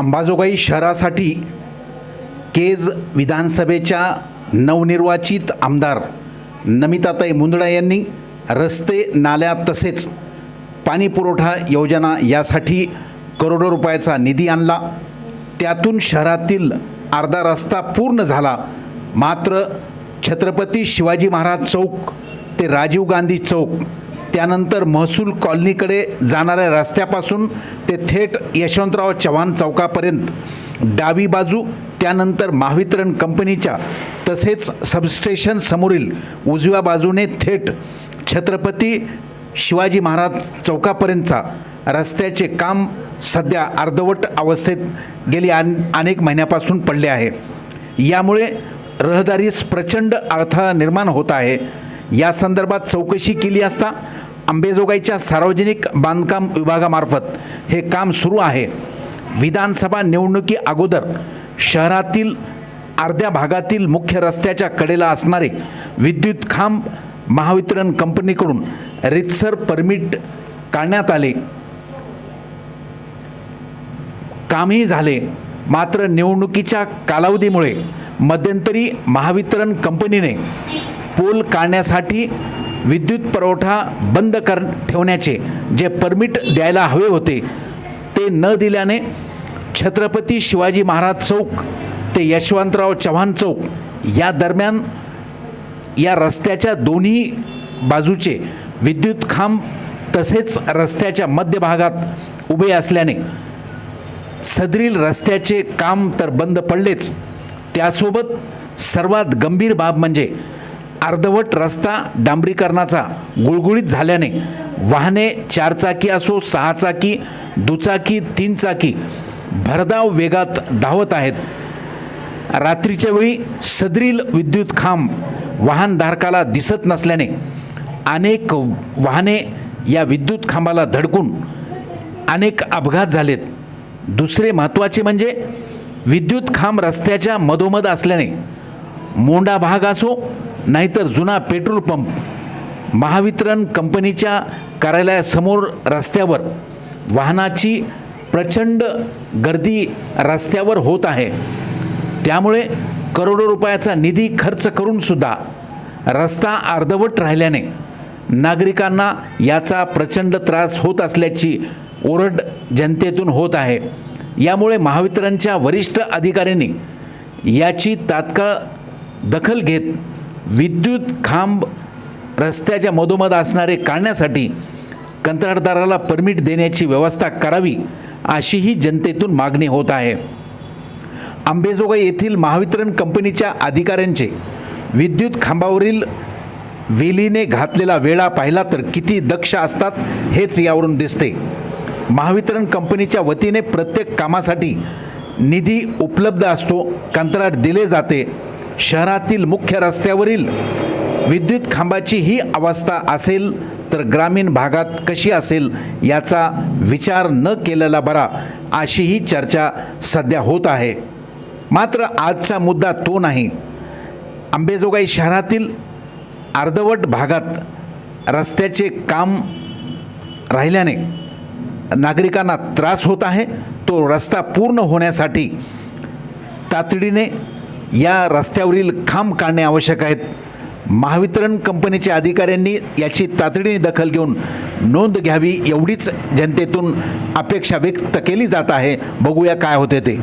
अंबाजोगाई शहरासाठी केज विधानसभेच्या नवनिर्वाचित आमदार नमिताताई मुंदडा यांनी रस्ते नाल्या तसेच पाणी पुरवठा योजना यासाठी करोडो रुपयाचा निधी आणला. त्यातून शहरातील अर्धा रस्ता पूर्ण झाला. मात्र छत्रपती शिवाजी महाराज चौक ते राजीव गांधी चौक त्यानंतर महसूल कॉलनीकडे जाणाऱ्या रस्त्यापासून ते थेट यशवंतराव चव्हाण चौकापर्यंत. डावी बाजू त्यानंतर महावितरण कंपनीच्या तसेच सबस्टेशन समोरील उजव्या बाजूने थेट छत्रपती शिवाजी महाराज चौकापर्यंतचा. रस्त्याचे काम सध्या अर्धवट अवस्थेत गेली आन अनेक महिन्यापासून पडले आहे. यामुळे रहदारीस प्रचंड अडथळा निर्माण होत आहे. या संदर्भात चौकशी केली असता अंबेजोगाईच्या सार्वजनिक बांधकाम विभागामार्फत हे काम सुरू आहे. विधानसभा निवडणुकी अगोदर शहरातील अर्ध्या भागातील मुख्य रस्त्याच्या कडेला असणारे विद्युत खांब महावितरण कंपनीकडून रितसर परमिट काढण्यात आले. कामही झाले. मात्र निवडणुकीच्या कालावधीमुळे मध्यंतरी महावितरण कंपनीने पोल काढण्यासाठी विद्युत पुरवठा बंद कर ठेवण्याचे जे परमिट द्यायला हवे होते ते न दिल्याने छत्रपती शिवाजी महाराज चौक ते यशवंतराव चव्हाण चौक या दरम्यान या रस्त्याच्या दोन्ही बाजूचे विद्युत खांब तसेच रस्त्याच्या मध्यभागात उभे असल्याने सदरील रस्त्याचे काम तर बंद पडलेच. त्यासोबत सर्वात गंभीर बाब म्हणजे अर्धवट रस्ता डांबरीकरणाचा गुळगुळीत झाल्याने वाहने चारचाकी असो सहाचाकी दुचाकी तीनचाकी भरधाव वेगात धावत आहेत. रात्रीच्या वेळी सदरील विद्युत खांब वाहनधारकाला दिसत नसल्याने अनेक वाहने या विद्युत खांबाला धडकून अनेक अपघात झालेत. दुसरे महत्त्वाचे म्हणजे विद्युत खांब रस्त्याच्या मधोमध असल्याने मोंडा भाग असो नाहीतर जुना पेट्रोल पंप महावितरण कंपनीच्या कार्यालयासमोर रस्त्यावर वाहनाची प्रचंड गर्दी रस्त्यावर होत आहे. त्यामुळे करोडो रुपयाचा निधी खर्च करूनसुद्धा रस्ता अर्धवट राहिल्याने नागरिकांना याचा प्रचंड त्रास होत असल्याची ओरड जनतेतून होत आहे. यामुळे महावितरणच्या वरिष्ठ अधिकाऱ्यांनी याची तात्काळ दखल घेत विद्युत खांब रस्त्याच्या मधोमध असणारे काढण्यासाठी कंत्राटदाराला परमिट देण्याची व्यवस्था करावी अशीही जनतेतून मागणी होत आहे. आंबेजोगाई येथील महावितरण कंपनीच्या अधिकाऱ्यांचे विद्युत खांबावरील वेलीने घातलेला वेळा पाहिला तर किती दक्ष असतात हेच यावरून दिसते. महावितरण कंपनीच्या वतीने प्रत्येक कामासाठी निधी उपलब्ध असतो कंत्राट दिले जाते शहरातील मुख्य रस्त्यावरील विद्युत खांबाची ही अवस्था असेल तर ग्रामीण भागात कशी असेल याचा विचार न केलेला बरा अशीही चर्चा सध्या होत आहे. मात्र आजचा मुद्दा तो नाही. अंबेजोगाई शहरातील अर्धवट भागात रस्त्याचे काम राहिल्याने नागरिकांना त्रास होत आहे. तो रस्ता पूर्ण होण्यासाठी तातडीने या रस्त्यावरील खांब काढणे आवश्यक आहेत. महावितरण कंपनीच्या अधिकाऱ्यांनी याची तातडीने दखल घेऊन नोंद घ्यावी एवढीच जनतेतून अपेक्षा व्यक्त केली जात आहे. बघूया काय होते ते.